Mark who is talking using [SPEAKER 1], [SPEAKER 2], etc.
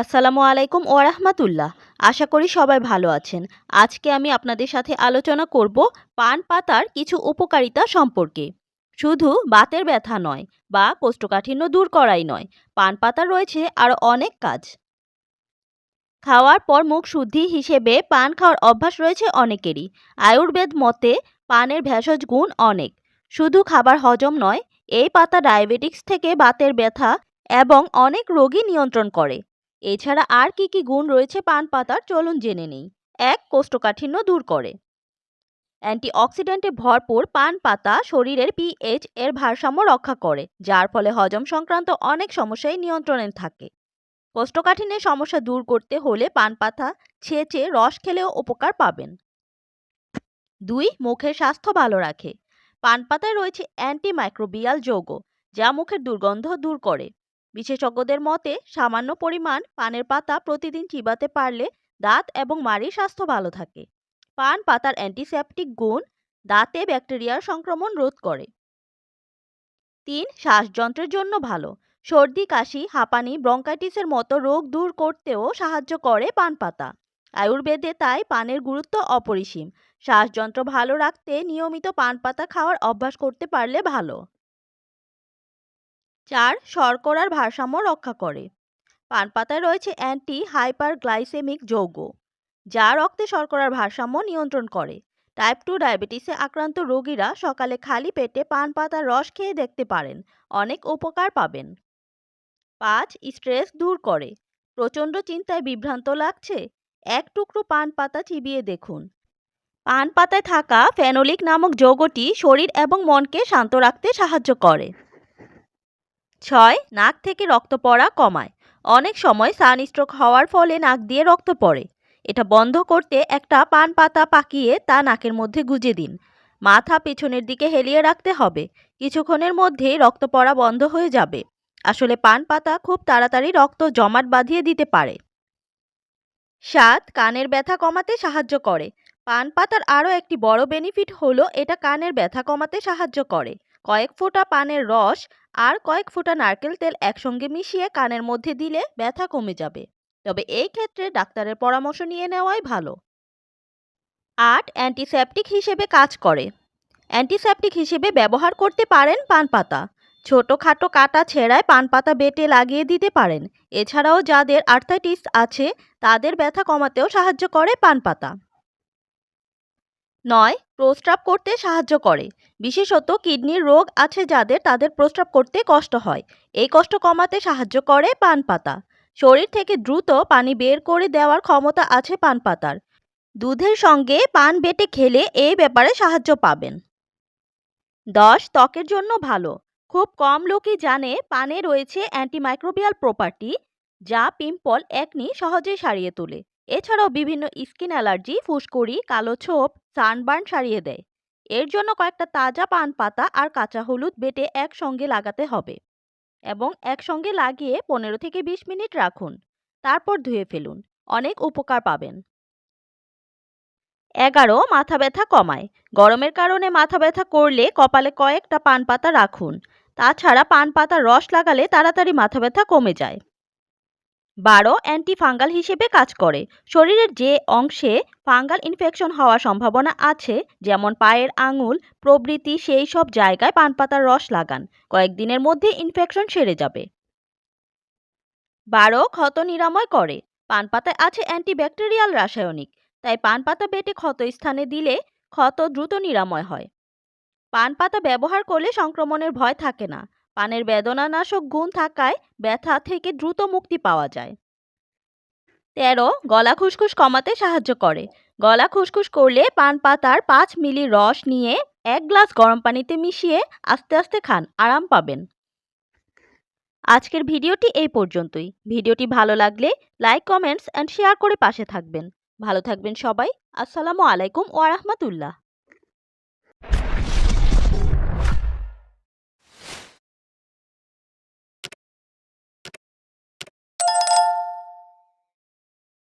[SPEAKER 1] আসসালামু আলাইকুম ও রাহমাতুল্লাহ। আশা করি সবাই ভালো আছেন। আজকে আমি আপনাদের সাথে আলোচনা করব পান পাতার কিছু উপকারিতা সম্পর্কে। শুধু বাতের ব্যথা নয় বা কোষ্ঠকাঠিন্য দূর করাই নয়, পান পাতার রয়েছে আরও অনেক কাজ। খাওয়ার পর মুখ শুদ্ধি হিসেবে পান খাওয়ার অভ্যাস রয়েছে অনেকেরই। আয়ুর্বেদ মতে পানের ভেষজ গুণ অনেক। শুধু খাবার হজম নয়, এই পাতা ডায়াবেটিক্স থেকে বাতের ব্যথা এবং অনেক রোগী নিয়ন্ত্রণ করে। এছাড়া আর কি কি গুণ রয়েছে পান পাতার চলুন জেনে নেই। এক, কোষ্ঠকাঠিন্য দূর করে। অ্যান্টিঅক্সিডেন্টে ভরপুর পান পাতা শরীরের পিএইচ এর ভারসাম্য রক্ষা করে, যার ফলে হজম সংক্রান্ত অনেক সমস্যাই নিয়ন্ত্রণে থাকে। কোষ্ঠকাঠিন্যের সমস্যা দূর করতে হলে পান পাতা ছেঁচে রস খেলেও উপকার পাবেন। দুই, মুখের স্বাস্থ্য ভালো রাখে। পান পাতায় রয়েছে অ্যান্টিমাইক্রোবিয়াল যৌগ, যা মুখের দুর্গন্ধ দূর করে। বিশেষজ্ঞদের মতে, সামান্য পরিমাণ পানের পাতা প্রতিদিন চিবাতে পারলে দাঁত এবং মাড়ির স্বাস্থ্য ভালো থাকে। পান পাতার অ্যান্টিসেপটিক গুণ দাঁতে ব্যাকটেরিয়ার সংক্রমণ রোধ করে। তিন, শ্বাসযন্ত্রের জন্য ভালো। সর্দি, কাশি, হাঁপানি, ব্রঙ্কাইটিসের মতো রোগ দূর করতেও সাহায্য করে পান পাতা। আয়ুর্বেদে তাই পানের গুরুত্ব অপরিসীম। শ্বাসযন্ত্র ভালো রাখতে নিয়মিত পান পাতা খাওয়ার অভ্যাস করতে পারলে ভালো। চার, শর্করার ভারসাম্য রক্ষা করে। পান পাতায় রয়েছে অ্যান্টি হাইপারগ্লাইসেমিক যৌগ, যা রক্তে শর্করার ভারসাম্য নিয়ন্ত্রণ করে। টাইপ টু ডায়াবেটিসে আক্রান্ত রোগীরা সকালে খালি পেটে পান পাতার রস খেয়ে দেখতে পারেন, অনেক উপকার পাবেন। পাঁচ স্ট্রেস দূর করে। প্রচণ্ড চিন্তায় বিভ্রান্ত লাগছে? এক টুকরো পান পাতা চিবিয়ে দেখুন। পান পাতায় থাকা ফেনোলিক নামক যৌগটি শরীর এবং মনকে শান্ত রাখতে সাহায্য করে। ছয়, নাক থেকে রক্ত পড়া কমায়। অনেক সময় সানস্ট্রোক হওয়ার ফলে নাক দিয়ে রক্ত পড়ে। এটা বন্ধ করতে একটা পান পাতা পাকিয়ে তা নাকের মধ্যে গুজে দিন। মাথা পেছনের দিকে হেলিয়ে রাখতে হবে। কিছুক্ষণের মধ্যেই রক্ত পড়া বন্ধ হয়ে যাবে। আসলে পান পাতা খুব তাড়াতাড়ি রক্ত জমাট বাঁধিয়ে দিতে পারে। সাত, কানের ব্যথা কমাতে সাহায্য করে। পান পাতার আরও একটি বড় বেনিফিট হলো এটা কানের ব্যথা কমাতে সাহায্য করে। কয়েক ফোঁটা পানের রস আর কয়েক ফোঁটা নারকেল তেল একসঙ্গে মিশিয়ে কানের মধ্যে দিলে ব্যথা কমে যাবে। তবে এই ক্ষেত্রে ডাক্তারের পরামর্শ নিয়ে নেওয়াই ভালো। আট, অ্যান্টিসেপটিক হিসেবে কাজ করে। অ্যান্টিসেপটিক হিসেবে ব্যবহার করতে পারেন পান পাতা। ছোটোখাটো কাটা ছেঁড়ায় পান পাতা বেটে লাগিয়ে দিতে পারেন। এছাড়াও যাদের আর্থাইটিস আছে, তাদের ব্যথা কমাতেও সাহায্য করে পান পাতা। নয়, প্রস্রাব করতে সাহায্য করে। বিশেষত কিডনির রোগ আছে যাদের তাদের প্রস্রাব করতে কষ্ট হয়। এই কষ্ট কমাতে সাহায্য করে পান পাতা। শরীর থেকে দ্রুত পানি বের করে দেওয়ার ক্ষমতা আছে পান পাতার। দুধের সঙ্গে পান বেটে খেলে এই ব্যাপারে সাহায্য পাবেন। দশ, ত্বকের জন্য ভালো। খুব কম লোকই জানে পানে রয়েছে অ্যান্টিমাইক্রোবিয়াল প্রপার্টি যা পিম্পল একনি সহজেই সারিয়ে তোলে। এছাড়াও বিভিন্ন স্কিন অ্যালার্জি, ফুসকুড়ি, কালো ছোপ, সানবার্ন সারিয়ে দেয়। এর জন্য কয়েকটা তাজা পান পাতা আর কাঁচা হলুদ বেটে একসঙ্গে লাগাতে হবে এবং একসঙ্গে লাগিয়ে পনেরো থেকে বিশ মিনিট রাখুন। তারপর ধুয়ে ফেলুন। অনেক উপকার পাবেন। এগারো, মাথা ব্যথা কমায়। গরমের কারণে মাথা ব্যথা করলে কপালে কয়েকটা পান পাতা রাখুন। তাছাড়া পান পাতার রস লাগালে তাড়াতাড়ি মাথা ব্যথা কমে যায়। বারো অ্যান্টি ফাঙ্গাল হিসেবে কাজ করে। শরীরের যে অংশে ফাঙ্গাল ইনফেকশন হওয়ার সম্ভাবনা আছে, যেমন পায়ের আঙুল, প্রভৃতি সেই সব জায়গায় পান পাতার রস লাগান। কয়েকদিনের মধ্যে ইনফেকশন সেরে যাবে। বারো ক্ষত নিরাময় করে। পান পাতায় আছে অ্যান্টিব্যাকটেরিয়াল রাসায়নিক, তাই পান পাতা বেটে ক্ষত স্থানে দিলে ক্ষত দ্রুত নিরাময় হয়। পান পাতা ব্যবহার করলে সংক্রমণের ভয় থাকে না। পানের বেদনানাশক গুণ থাকায় ব্যথা থেকে দ্রুত মুক্তি পাওয়া যায়। তেরো, গলা খুসখুস কমাতে সাহায্য করে। গলা খুসখুস করলে পান পাতার পাঁচ মিলি রস নিয়ে এক গ্লাস গরম পানিতে মিশিয়ে আস্তে আস্তে খান, আরাম পাবেন। আজকের ভিডিওটি এই পর্যন্তই। ভিডিওটি ভালো লাগলে লাইক, কমেন্টস অ্যান্ড শেয়ার করে পাশে থাকবেন। ভালো থাকবেন সবাই। আসসালামু আলাইকুম ওয়া রাহমাতুল্লাহ।